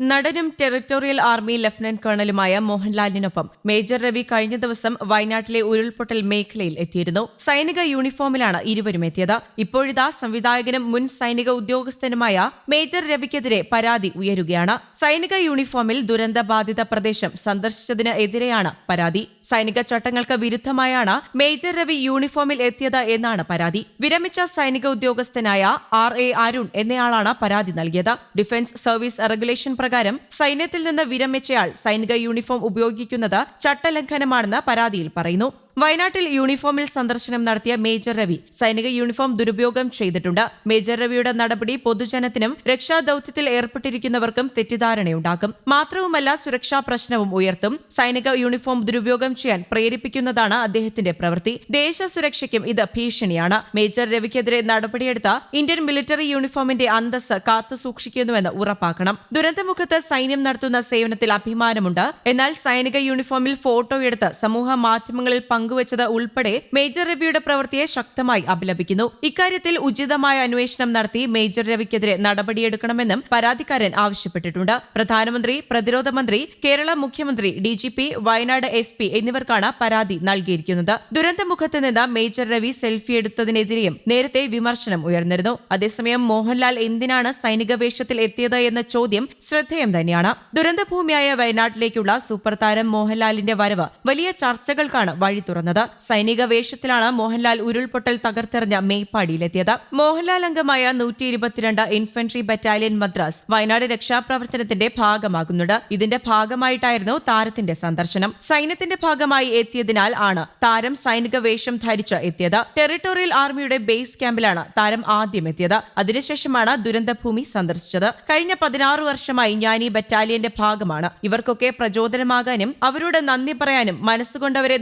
നടനും territorial army lieutenant കേണലുമായ മോഹൻലാലിനൊപ്പം മേജർ രവി കഴിഞ്ഞ ദിവസം വയനാട്ടിലെ ഉരുൾപൊട്ടൽ മേഖലയിൽ എത്തിയിരുന്നു. സൈനിക യൂണിഫോമിലാണ് ഇരുവരും എത്തിയത്. ഇപ്പോഴിതാ സംവിധായകനും മുൻ സൈനിക ഉദ്യോഗസ്ഥനുമായ മേജർ രവിക്കെതിരെ പരാതി ഉയരുകയാണ്. സൈനിക യൂണിഫോമിൽ ദുരന്ത ബാധിത പ്രദേശം സന്ദർശിച്ചതിന് എതിരെയാണ് പരാതി. സൈനിക ചട്ടങ്ങൾക്ക് വിരുദ്ധമായാണ് മേജർ രവി യൂണിഫോമിൽ എത്തിയത് എന്നാണ് പരാതി. വിരമിച്ച സൈനിക ഉദ്യോഗസ്ഥനായ ആർ എ അരുൺ എന്നയാളാണ് പരാതി നൽകിയത്. ഡിഫൻസ് സർവീസ് റെഗുലേഷൻ പ്രകാരം സൈന്യത്തിൽ നിന്ന് വിരമിച്ചയാൾ സൈനിക യൂണിഫോം ഉപയോഗിക്കുന്നത് ചട്ടലംഘനമാണെന്ന് പരാതിയിൽ പറയുന്നു. വയനാട്ടിൽ യൂണിഫോമിൽ സന്ദർശനം നടത്തിയ മേജർ രവി സൈനിക യൂണിഫോം ദുരുപയോഗം ചെയ്തിട്ടുണ്ട്. മേജർ രവിയുടെ നടപടി പൊതുജനത്തിനും രക്ഷാദൌത്യത്തിൽ ഏർപ്പെട്ടിരിക്കുന്നവർക്കും തെറ്റിദ്ധാരണയുണ്ടാക്കും. മാത്രവുമല്ല സുരക്ഷാ പ്രശ്നവും ഉയർത്തും. സൈനിക യൂണിഫോം ദുരുപയോഗം ചെയ്യാൻ പ്രേരിപ്പിക്കുന്നതാണ് അദ്ദേഹത്തിന്റെ പ്രവൃത്തി. ദേശസുരക്ഷയ്ക്കും ഇത് ഭീഷണിയാണ്. മേജർ രവിക്കെതിരെ നടപടിയെടുത്ത ഇന്ത്യൻ മിലിറ്ററി യൂണിഫോമിന്റെ അന്തസ് കാത്തു സൂക്ഷിക്കുന്നുവെന്ന് ഉറപ്പാക്കണം. ദുരന്തമുഖത്ത് സൈന്യം നടത്തുന്ന സേവനത്തിൽ അഭിമാനമുണ്ട്. എന്നാൽ സൈനിക യൂണിഫോമിൽ ഫോട്ടോയെടുത്ത് സമൂഹ മാധ്യമങ്ങളിൽ പങ്കുവച്ചത് ഉൾപ്പെടെ മേജർ രവിയുടെ പ്രവൃത്തിയെ ശക്തമായി അപലപിക്കുന്നു. ഇക്കാര്യത്തിൽ ഉചിതമായ അന്വേഷണം നടത്തി മേജർ രവിക്കെതിരെ നടപടിയെടുക്കണമെന്നും പരാതിക്കാരൻ ആവശ്യപ്പെട്ടിട്ടുണ്ട്. പ്രധാനമന്ത്രി പ്രതിരോധ മന്ത്രി കേരള മുഖ്യമന്ത്രി ഡിജിപി വയനാട് എസ് പി എന്നിവർക്കാണ് പരാതി നൽകിയിരിക്കുന്നത്. ദുരന്തമുഖത്ത് നിന്ന് മേജർ രവി സെൽഫി എടുത്തതിനെതിരെയും നേരത്തെ വിമർശനം ഉയർന്നിരുന്നു. അതേസമയം മോഹൻലാൽ എന്തിനാണ് സൈനിക വേഷത്തിൽ എത്തിയത് എന്ന ചോദ്യം ശ്രദ്ധേയം തന്നെയാണ്. ദുരന്തഭൂമിയായ വയനാട്ടിലേക്കുള്ള സൂപ്പർ താരം മോഹൻലാലിന്റെ വരവ് വലിയ ചർച്ചകൾക്കാണ് വഴി തുറന്നത്. സൈനിക വേഷത്തിലാണ് മോഹൻലാൽ ഉരുൾപൊട്ടൽ തകർത്തെറിഞ്ഞ മേപ്പാടിയിലെത്തിയത് മോഹൻലാൽ അംഗമായ നൂറ്റി ഇരുപത്തിരണ്ട് ഇൻഫൻട്രി ബറ്റാലിയൻ മദ്രാസ് വയനാട് രക്ഷാപ്രവർത്തനത്തിന്റെ ഭാഗമാകുന്നുണ്ട്. ഇതിന്റെ ഭാഗമായിട്ടായിരുന്നു താരത്തിന്റെ സന്ദർശനം. സൈന്യത്തിന്റെ ഭാഗമായി എത്തിയതിനാൽ ആണ് താരം സൈനിക വേഷം ധരിച്ച് എത്തിയത്. ടെറിട്ടോറിയൽ ആർമിയുടെ ബേസ് ക്യാമ്പിലാണ് താരം ആദ്യം എത്തിയത്. അതിനുശേഷമാണ് ദുരന്തഭൂമി സന്ദർശിച്ചത്. കഴിഞ്ഞ പതിനാറ് വർഷമായി ഞാൻ ഈ ബറ്റാലിയന്റെ ഭാഗമാണ്. ഇവർക്കൊക്കെ പ്രചോദനമാകാനും അവരോട് നന്ദി പറയാനും മനസ്സുകൊണ്ടവരെ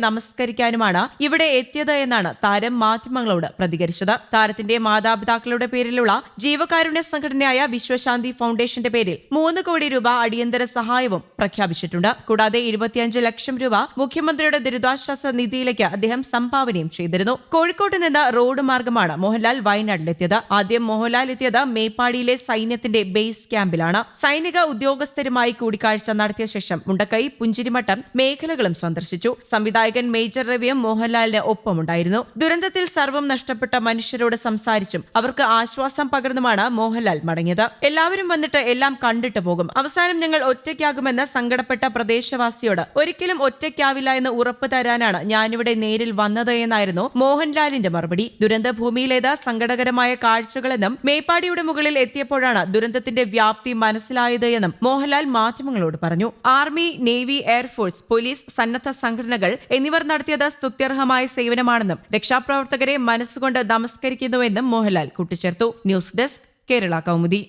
നമസ്കരിക്കാനുമാണ് ഇവിടെ എത്തിയത് എന്നാണ് താരം മാധ്യമങ്ങളോട് പ്രതികരിച്ചത്. താരത്തിന്റെ മാതാപിതാക്കളുടെ പേരിലുള്ള ജീവകാരുണ്യ സംഘടനയായ വിശ്വശാന്തി ഫൗണ്ടേഷന്റെ പേരിൽ മൂന്ന് കോടി രൂപ അടിയന്തര സഹായവും പ്രഖ്യാപിച്ചിട്ടുണ്ട്. കൂടാതെ ഇരുപത്തിയഞ്ച് ലക്ഷം രൂപ മുഖ്യമന്ത്രിയുടെ ദുരിതാശ്വാസ നിധിയിലേക്ക് അദ്ദേഹം സംഭാവനയും ചെയ്തിരുന്നു. കോഴിക്കോട്ട് നിന്ന് റോഡ് മാർഗമാണ് മോഹൻലാൽ വയനാട്ടിലെത്തിയത്. ആദ്യം മോഹൻലാൽ എത്തിയത് മേപ്പാടിയിലെ സൈന്യത്തിന്റെ ബേസ് ക്യാമ്പിലാണ്. സൈനിക ഉദ്യോഗസ്ഥരുമായി കൂടിക്കാഴ്ച നടത്തിയ ശേഷം മുണ്ടക്കൈ പുഞ്ചിരിമട്ടം മേഖലകളും സന്ദർശിച്ചു. സംവിധായകൻ മേജർ രവിയും മോഹൻലാലിന് ഒപ്പമുണ്ടായിരുന്നു. ദുരന്തത്തിൽ സർവം നഷ്ടപ്പെട്ട മനുഷ്യരോട് സംസാരിച്ചും അവർക്ക് ആശ്വാസം പകർന്നുമാണ് മോഹൻലാൽ മടങ്ങിയത്. എല്ലാവരും വന്നിട്ട് എല്ലാം കണ്ടിട്ട് പോകും. അവസാനം ഞങ്ങൾ ഒറ്റയ്ക്കാകുമെന്ന് സങ്കടപ്പെട്ട പ്രദേശവാസിയോട് ഒരിക്കലും ഒറ്റയ്ക്കാവില്ല എന്ന് ഉറപ്പ് തരാനാണ് ഞാനിവിടെ നേരിൽ വന്നത് എന്നായിരുന്നു മോഹൻലാലിന്റെ മറുപടി. ദുരന്തഭൂമിയിലേത് സങ്കടകരമായ കാഴ്ചകളെന്നും മേപ്പാടിയുടെ മുകളിൽ എത്തിയപ്പോഴാണ് ദുരന്തത്തിന്റെ വ്യാപ്തി മനസ്സിലായത് എന്നും മോഹൻലാൽ മാധ്യമങ്ങളോട് പറഞ്ഞു. ആർമി നേവി എയർഫോഴ്സ് പോലീസ് സന്നദ്ധ സംഘടനകൾ എന്നിവർ നടത്തിയത് സ്തുത്യർഹമായ സേവനമാണെന്നും രക്ഷാപ്രവർത്തകരെ മനസ്സുകൊണ്ട് നമസ്കരിക്കുന്നുവെന്നും മോഹൻലാൽ കൂട്ടിച്ചേർത്തു. News desk Kerala Kaumudi.